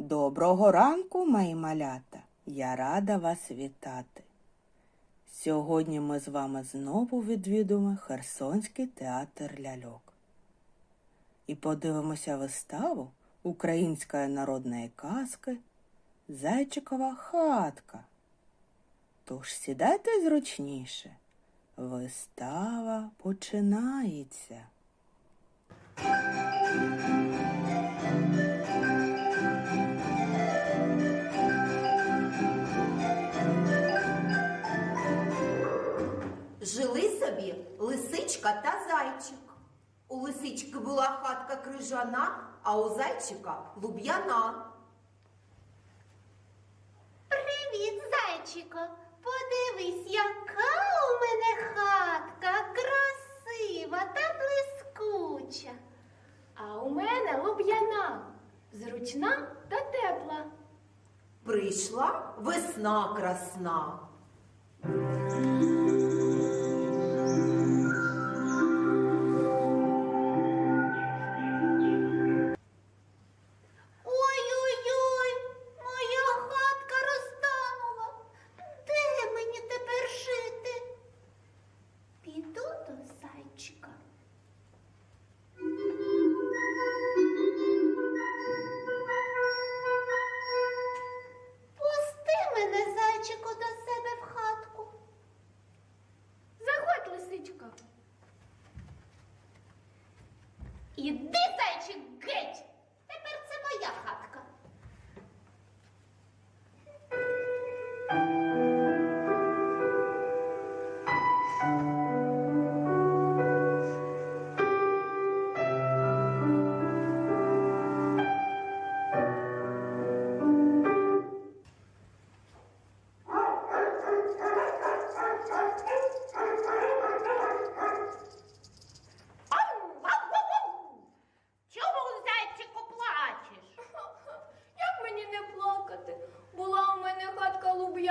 Доброго ранку, мої малята! Я рада вас вітати. Сьогодні ми з вами знову відвідуємо Херсонський театр ляльок і подивимося виставу української народної казки Зайчикова хатка. Тож сідайте зручніше. Вистава починається. Лисичка та зайчик. У лисички була хатка крижана, а у зайчика луб'яна. Привіт, зайчико. Подивись, яка у мене хатка красива та блискуча. А у мене луб'яна, зручна та тепла. Прийшла весна красна.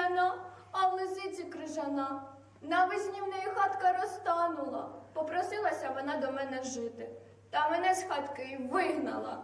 Луб'яна, а в лисиці крижана. Навесні в неї хатка розтанула. Попросилася вона до мене жити. Та мене з хатки й вигнала.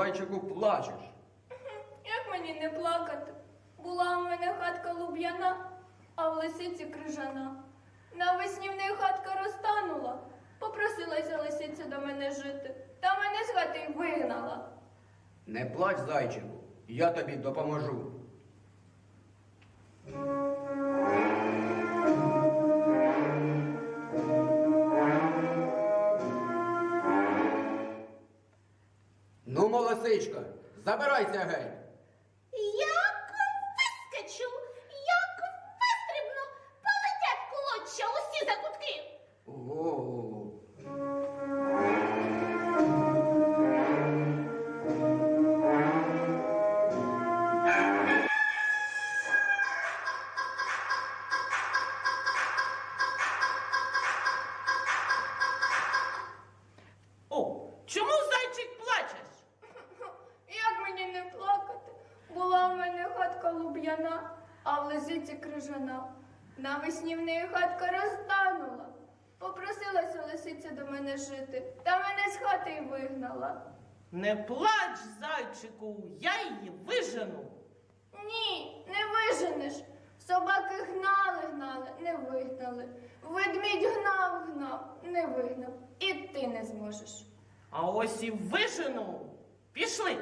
Зайчику плачеш? Як мені не плакати? Була у мене хатка луб'яна, а в лисиці крижана. Навесні в неї хатка розтанула. Попросилася лисиця до мене жити, та мене з хати й вигнала. Не плач, зайчику, я тобі допоможу. Ну, забирайся геть. Як вискочу, як вистрибну, полетять клоча усі закутки. Крижана. Навесні в неї хатка розтанула. Попросилася лисиця до мене жити, та мене з хати й вигнала. Не плач, зайчику, я її вижену. Ні, не виженеш. Собаки гнали, гнали, не вигнали. Ведмідь гнав, гнав, не вигнав. І ти не зможеш. А ось і вижену. Пішли.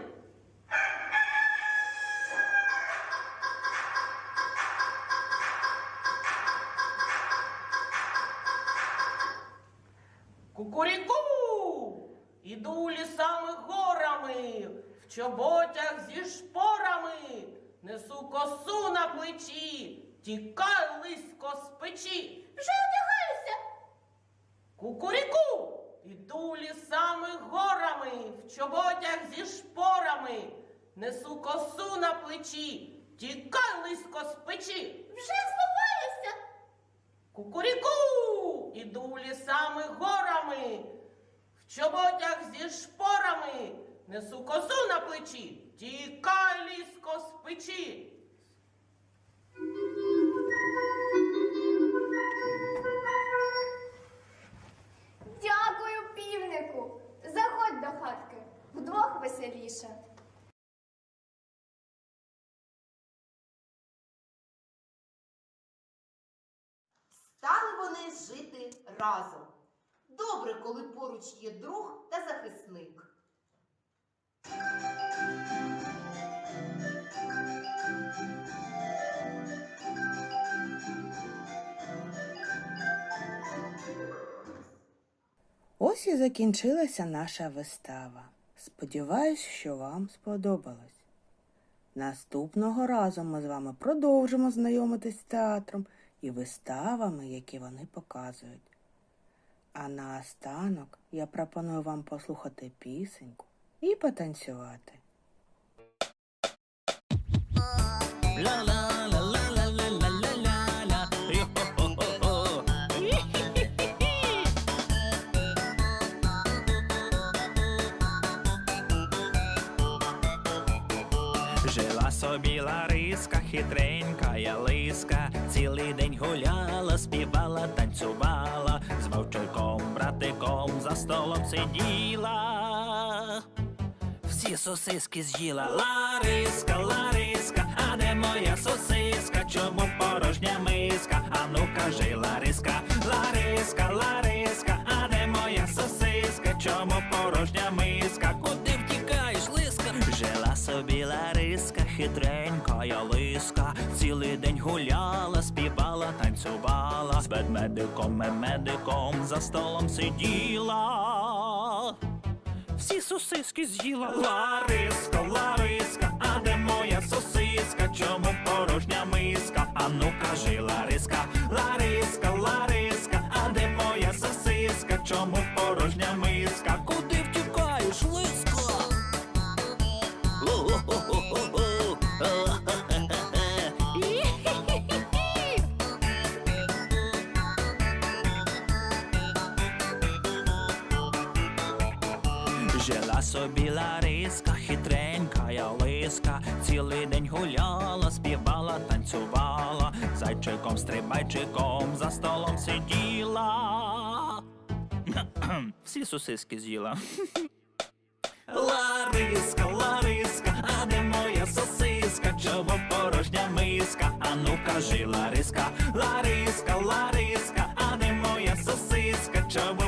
Несу косу на плечі, Тікай лисько з печі. Вже одягаюся. Кукуріку, іду лісами горами, в чоботях зі шпорами, несу косу на плечі, тікай лисько з печі. Вже зловаюся. Кукуріку, іду лісами горами, в чоботях зі шпорами, несу косу на плечі, тікай лісько з печі. Дякую, півнику. Заходь до хатки. Вдвох веселіше. Стали вони жити разом. Добре, коли поруч є друг та захисник. Ось і закінчилася наша вистава. Сподіваюсь, що вам сподобалось. Наступного разу ми з вами продовжимо знайомитись з театром і виставами, які вони показують. А наостанок я пропоную вам послухати пісеньку і потанцювати. Собі Лариска, хитренька я лиска, цілий день гуляла, співала, танцювала, з вовчиком, братиком за столом сиділа. Всі сосиски з'їла Лариска, Лариска, а де моя сосиска? Чому порожня миска? А гуляла, співала, танцювала, з ведмедиком, мемедиком за столом сиділа. Всі сосиски з'їла Лариска, Лариска, а де моя сосиска? Чому порожня миска? А ну кажи, Лариска, Лариска, Лариска, а де моя сосиска? Чому Лариска, хитренька я лиска, цілий день гуляла, співала, танцювала, зайчиком, стрибайчиком за столом сиділа. Всі сосиски з'їла. Лариска, Лариска, а де моя сосиска? Чому порожня миска? А ну кажи, Лариска, Лариска, Лариска, а де моя сосиска? Чому